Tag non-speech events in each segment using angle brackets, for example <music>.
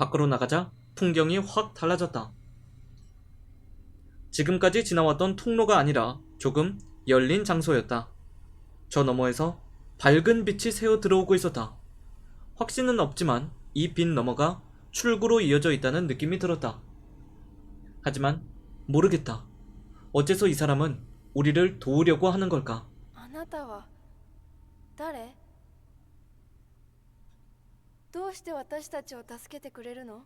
밖으로 나가자 풍경이 확 달라졌다. 지금까지 지나왔던 통로가 아니라 조금 열린 장소였다. 저 너머에서 밝은 빛이 새어 들어오고 있었다. 확신은 없지만 이 빛 너머가 출구로 이어져 있다는 느낌이 들었다. 하지만 모르겠다. 어째서 이 사람은 우리를 도우려고 하는 걸까? あなたは誰 どうして私たちを助けてくれるの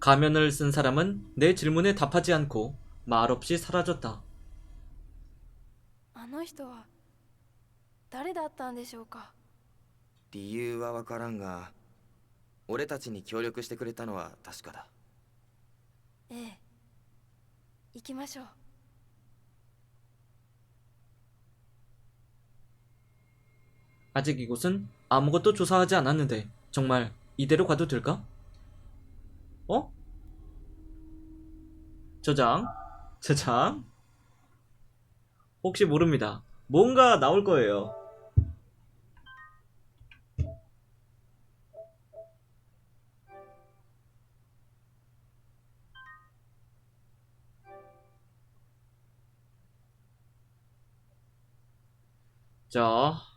가면을 쓴 사람은 내 질문에 답하지 않고 말없이 사라졌다. あの人は誰だったんでしょうか理由はわからんが俺たちに協力してくれたのは確かだええ行きましょう 아직 이곳은 아무것도 조사하지 않았는데 정말 이대로 가도 될까? 어? 저장, 저장. 혹시 모릅니다. 뭔가 나올 거예요. 자,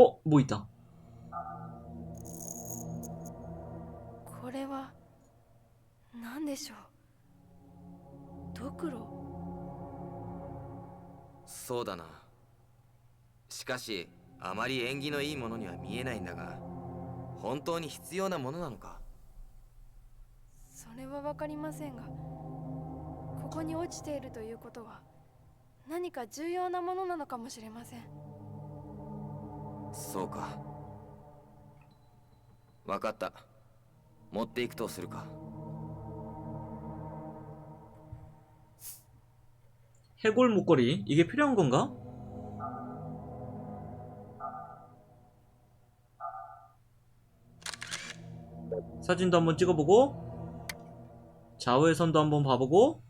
おボイタ。ンこれは何でしょう？ドクロ？そうだな。しかしあまり縁起のいいものには見えないんだが本当に必要なものなのか？それはわかりませんがここに落ちているということは何か重要なものなのかもしれません。そうかわかった持っていくとするか 해골 목걸이 이게 필요한 건가? 사진도 한번 찍어보고 좌우의 선도 한번 봐보고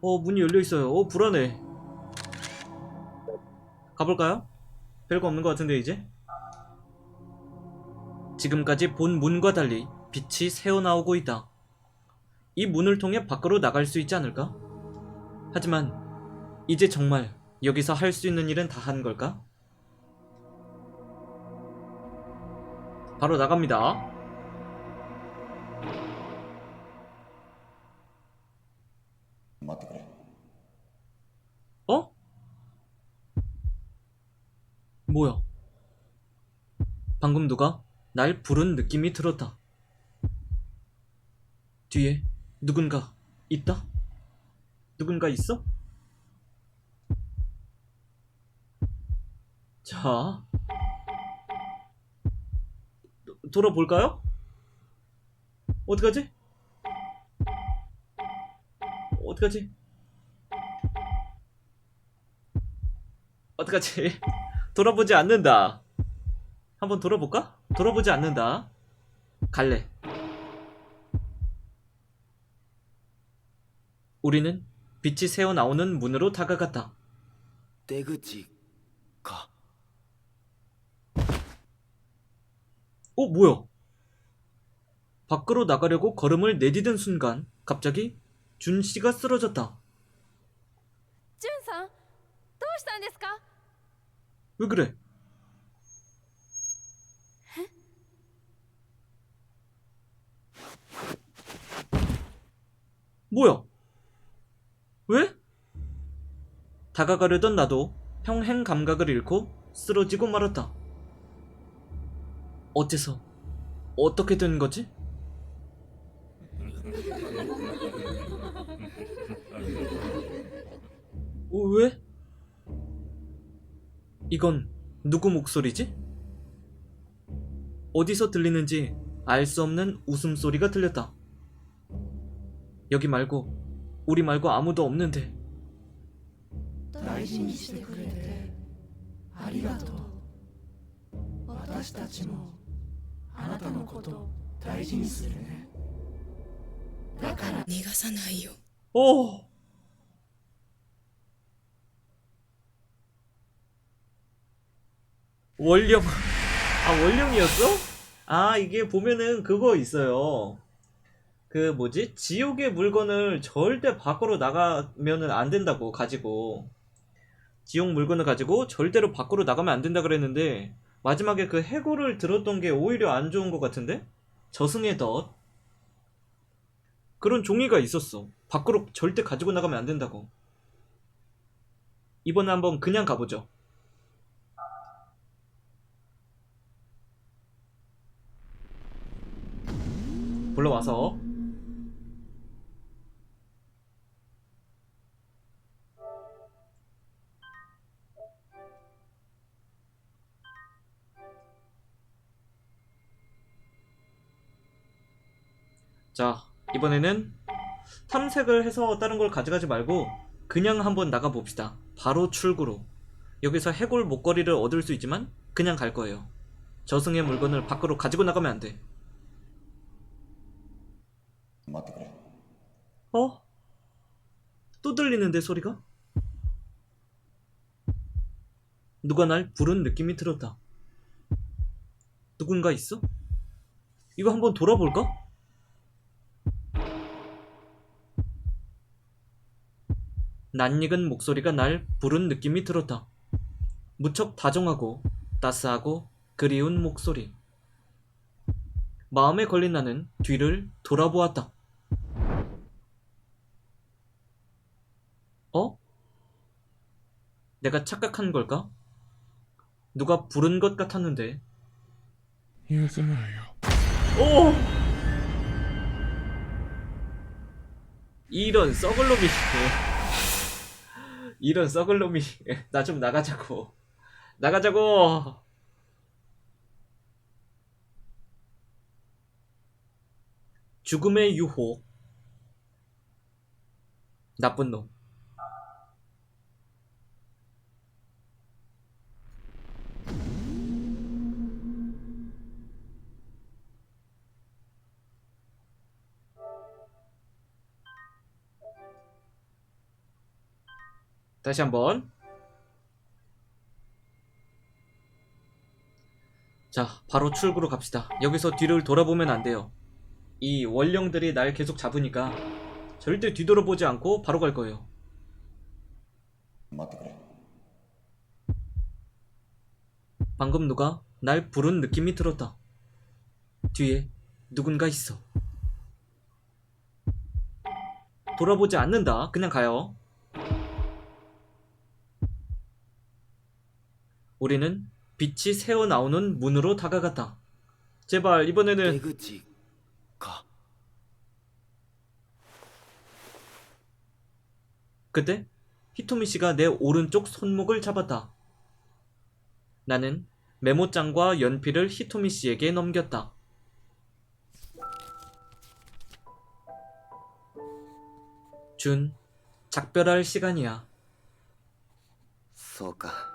어 문이 열려있어요 어 불안해 가볼까요? 별거 없는 것 같은데 이제 지금까지 본 문과 달리 빛이 새어나오고 있다. 이 문을 통해 밖으로 나갈 수 있지 않을까? 하지만 이제 정말 여기서 할 수 있는 일은 다 한 걸까? 바로 나갑니다. 뭐야? 방금 누가 날 부른 느낌이 들었다. 뒤에 누군가 있다? 누군가 있어? 자, 도- 돌아볼까요? 어떡하지? 어떡하지? 어떡하지? 돌아보지 않는다. 한번 돌아볼까? 돌아보지 않는다. 갈래. 우리는 빛이 새어 나오는 문으로 다가갔다. 出口か 어, 뭐야? 밖으로 나가려고 걸음을 내딛은 순간 갑자기 준 씨가 쓰러졌다. ジュンさんどうしたんですか 왜 그래? 뭐야? 왜? 다가가려던 나도 평행 감각을 잃고 쓰러지고 말았다. 어째서? 어떻게 된 거지? 어, 왜? 이건 누구 목소리지? 어디서 들리는지 알 수 없는 웃음소리가 들렸다. 여기 말고, 우리 말고 아무도 없는데. 大 원령. 아, 원령이었어? 아, 이게 보면은 그거 있어요. 그 뭐지? 지옥의 물건을 절대 밖으로 나가면은 안 된다고 가지고. 지옥 물건을 가지고 절대로 밖으로 나가면 안 된다 그랬는데 마지막에 그 해고를 들었던 게 오히려 안 좋은 것 같은데? 저승의 덫. 그런 종이가 있었어. 밖으로 절대 가지고 나가면 안 된다고. 이번에 한번 그냥 가보죠. 불러와서 자 이번에는 탐색을 해서 다른 걸 가져가지 말고 그냥 한번 나가봅시다. 바로 출구로. 여기서 해골 목걸이를 얻을 수 있지만 그냥 갈 거예요. 저승의 물건을 밖으로 가지고 나가면 안 돼. 맞다 그래. 어? 또 들리는데 소리가? 누가 날 부른 느낌이 들었다. 누군가 있어? 이거 한번 돌아볼까? 낯익은 목소리가 날 부른 느낌이 들었다. 무척 다정하고 따스하고 그리운 목소리. 마음에 걸린 나는 뒤를 돌아보았다. 내가 착각한 걸까? 누가 부른 것 같았는데. 이웃음이에요. 오! 이런 썩을 놈이. 이런 썩을 놈이. 나 좀 나가자고. 나가자고! 죽음의 유혹. 나쁜 놈. 다시 한번. 자 바로 출구로 갑시다. 여기서 뒤를 돌아보면 안 돼요. 이 원령들이 날 계속 잡으니까 절대 뒤돌아보지 않고 바로 갈 거예요. 방금 누가 날 부른 느낌이 들었다. 뒤에 누군가 있어. 돌아보지 않는다. 그냥 가요. 우리는 빛이 새어 나오는 문으로 다가갔다. 제발 出 이번에는 口か 그때 히토미 씨가 내 오른쪽 손목을 잡았다. 나는 메모장과 연필을 히토미 씨에게 넘겼다. 준, 작별할 시간이야. そうか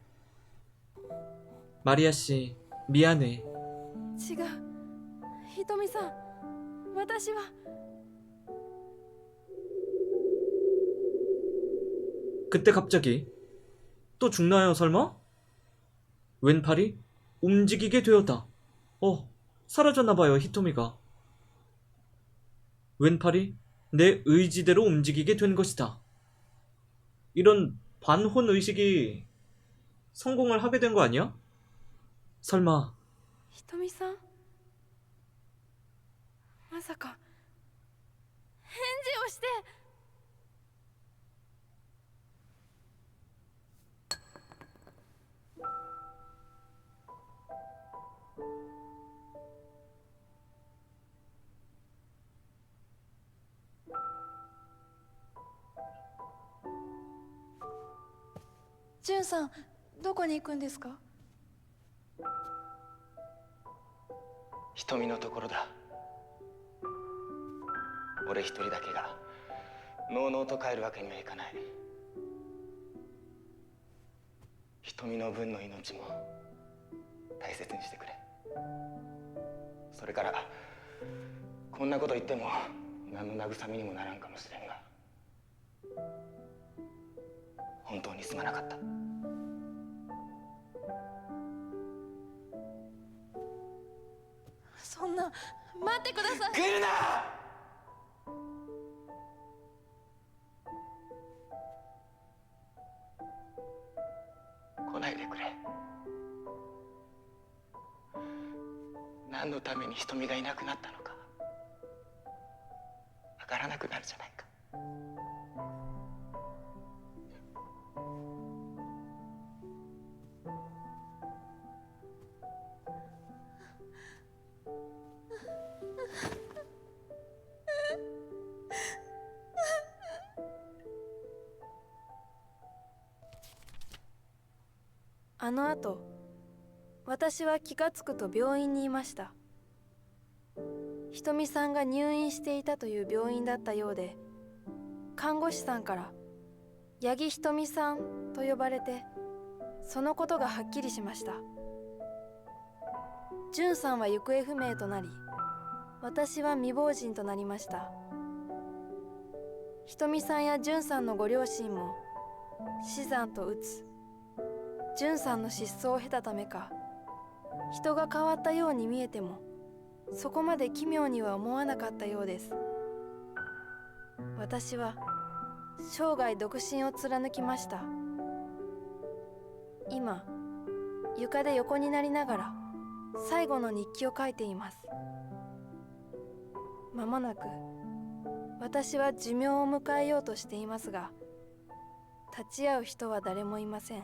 마리아 씨, 미안해. 違うひとみさん私は 그때 갑자기 또 죽나요, 설마? 왼팔이 움직이게 되었다. 어, 사라졌나봐요, 히토미가. 왼팔이 내 의지대로 움직이게 된 것이다. 이런 반혼 의식이 성공을 하게 된 거 아니야? 설 마. ひとみさんまさか返事をしてジュンさんどこに行くんですか瞳のところだ。俺一人だけがのうのうと帰るわけにはいかない。瞳の分の命も大切にしてくれ。それからこんなこと言っても何の慰めにもならんかもしれんが本当にすまなかった。そんな待ってください。来るな！来ないでくれ。何のために瞳がいなくなったのかわからなくなるじゃないか。あの後私は気がつくと病院にいました。ひとみさんが入院していたという病院だったようで看護師さんから八木ひとみさんと呼ばれてそのことがはっきりしました。じゅんさんは行方不明となり私は未亡人となりました。ひとみさんやじゅんさんのご両親も死産とうつ。じゅんさんの失踪を経たためか。人が変わったように見えてもそこまで奇妙には思わなかったようです。私は生涯独身を貫きました。今床で横になりながら最後の日記を書いています。まもなく私は寿命を迎えようとしていますが立ち会う人は誰もいません。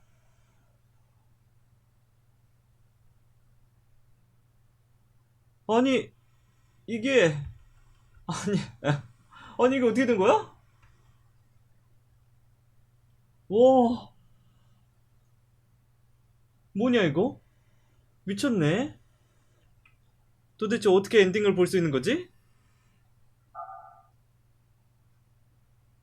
아니 이게 아니 <laughs> 아니 이게 어떻게 된 거야? 와 뭐냐 이거? 미쳤네. 도대체 어떻게 엔딩을 볼 수 있는 거지?